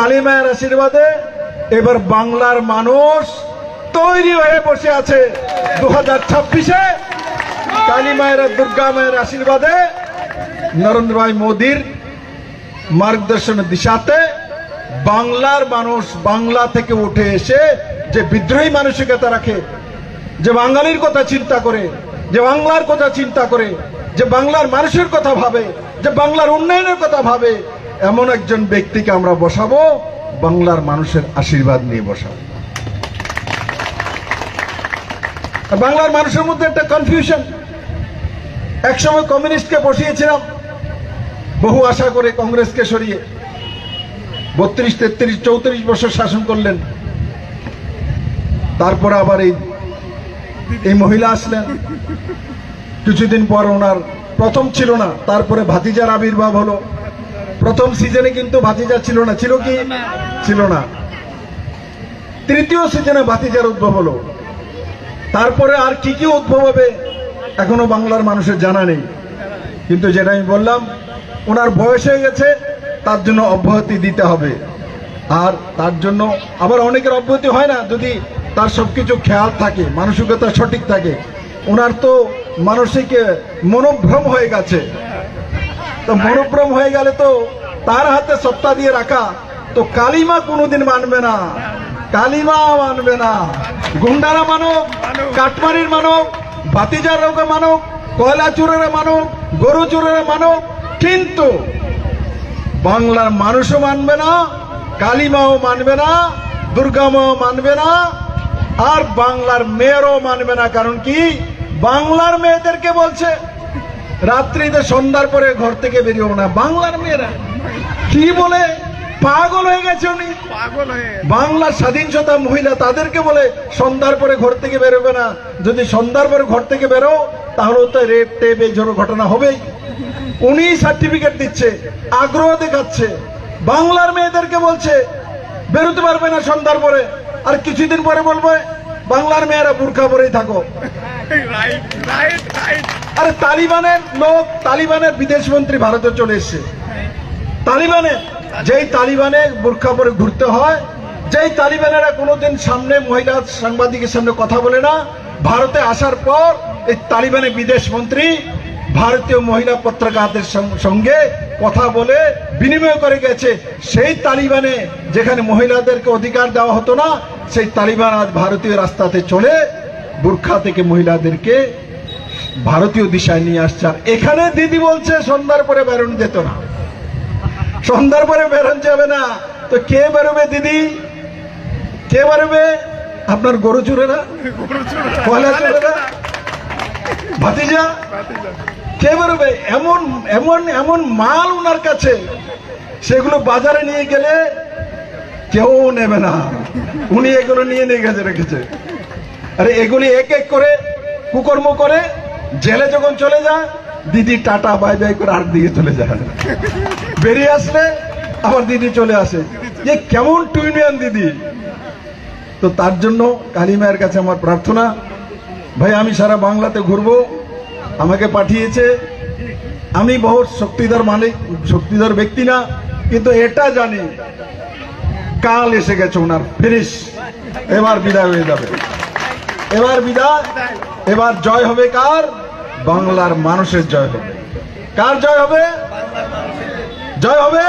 কালী মায়ের আশীর্বাদে এবার বাংলার মানুষ তৈরি হয়ে বসে আছে। দু হাজার ছাব্বিশে কালী মায়ের দুর্গা মায়ের আশীর্বাদে নরেন্দ্র ভাই মোদীর মার্গদর্শনের দিশাতে বাংলার মানুষ বাংলা থেকে উঠে এসে যে বিদ্রোহী মানসিকতা রাখে, যে বাঙালির কথা চিন্তা করে, যে বাংলার কথা চিন্তা করে, যে বাংলার মানুষের কথা ভাবে, যে বাংলার উন্নয়নের কথা ভাবে এমন একজন ব্যক্তিকে আমরা বসাবো, বাংলার মানুষের আশীর্বাদ নিয়ে বসাবো। বাংলার মানুষের মধ্যে একটা কনফিউশন একসময় কমিউনিস্টকে বসিয়েছিলাম, বহু আশা করে কংগ্রেসকে সরিয়ে। বত্রিশ, তেত্রিশ, চৌত্রিশ বছর শাসন করলেন। তারপরে আবার এই এই মহিলা আসলেন। কিছুদিন পর ওনার প্রথম ছিল না, তারপরে ভাতিজার আবির্ভাব হলো। প্রথম সিজনে কিন্তু ভাতিজা ছিল না। ছিল কি? ছিল না। তৃতীয় সিজনে ভাতিজার উদ্ভব হলো। তারপরে আর কি কি উদ্ভব হবে, এখনও বাংলার মানুষের জানা নেই। কিন্তু যেটা আমি বললাম, ওনার বয়স হয়ে গেছে, তার জন্য অব্যাহতি দিতে হবে। আর তার জন্য আবার অনেকের অব্যাহতি হয় না, যদি তার সবকিছু খেয়াল থাকে, মানসিকতা সঠিক থাকে। ওনার তো মানসিক মনোভ্রম হয়ে গেছে। তো মনোভ্রম হয়ে গেলে তো তার হাতে সত্তা দিয়ে রাখা, তো কালিমা কোনোদিন মানবে না। কালিমা মানবে না। গুন্ডারা মানব কাটমারির মানব বাতিজার রোগে মানব কয়লা চুরের মানব গরু চুরের মানব কিন্তু বাংলার মানুষও মানবে না, কালিমাও মানবে না, দুর্গামাও মানবে না, আর বাংলার মেয়েরও মানবে না। কারণ কি? বাংলার মেয়েদেরকে বলছে রাত্রিতে সন্ধ্যার পরে ঘর থেকে বেরিয়েও না। বাংলার মেয়েরা কি বলে? পাগল হয়ে গেছে উনি। পাগল হয়ে বাংলার স্বাধীনতা মহিলা তাদেরকে বলে সন্ধ্যার পরে ঘর থেকে বেরোবে না। যদি সন্ধ্যার পরে ঘর থেকে বেরো তাহলে তো রেপ টেপ এই জন্য ঘটনা হবেই। উনি সার্টিফিকেট দিচ্ছে আগ্রহ দেখাচ্ছে। বাংলার মেয়েদেরকে বলছে বেরোতে পারবে না সন্ধ্যার পরে। আর কিছুদিন পরে বলবে বাংলার মেয়েরা বুর্খা পরেই থাকো। আরে তালিবানের লোক তালিবানের বিদেশ মন্ত্রী ভারতে চলে এসছে। তালিবানে যেই তালিবানে বোরখা পরে ঘুরতে হয়, যেই তালিবানেরা কোনোদিন সামনে মহিলা সাংবাদিকের সামনে কথা বলে না, ভারতে আসার পর এই তালিবানের বিদেশ মন্ত্রী ভারতীয় মহিলা পত্রিকাদের সং- সঙ্গে কথা বলে বিনিময় করে গেছে। সেই তালিবানে যেখানে মহিলাদেরকে অধিকার দেওয়া হতো না, সেই তালিবান আজ ভারতীয় রাস্তাতে চলে বুর্খা থেকে মহিলাদেরকে ভারতীয় দিশায় নিয়ে আসছে। আর এখানে দিদি বলছে, সন্ধ্যার পরে বেরোন যেত না। সন্ধ্যার পরে বেরোন যাবে না। তো কে বেরোবে দিদি? কে বেরোবে? আপনার গরু চুরেরা? পয়লা চুরেরা? ভাতিজা? কে বেরোবে? এমন এমন এমন মাল ওনার কাছে। সেগুলো বাজারে নিয়ে গেলে কেউ নেবে না। উনি এগুলো নিয়ে নিয়ে গেছে, রেখেছে। আরে এগুলি এক এক করে কুকর্ম করে, জেলে যখন চলে যায়, দিদি টাটা, বাই বাই করে আর দিকে চলে যায়। বেরিয়ে আসলে আবার দিদি চলে আসে। যে কেমন টুইনিয়ান দিদি। তো তার জন্য কালী মায়ের কাছে আমার প্রার্থনা, ভাই, আমি সারা বাংলাতে ঘুরবো। আমাকে পাঠিয়েছে। আমি বহুত শক্তিধর মালিক, শক্তিধর ব্যক্তি না, কিন্তু এটা জানি, কাল এসে গেছে ওনার ফিনিশ এবার বিদায় হয়ে যাবে। এবার বিদায়। এবার জয় হবে কার? বাংলার মানুষের জয় হবে। কার জয় হবে? জয় হবে.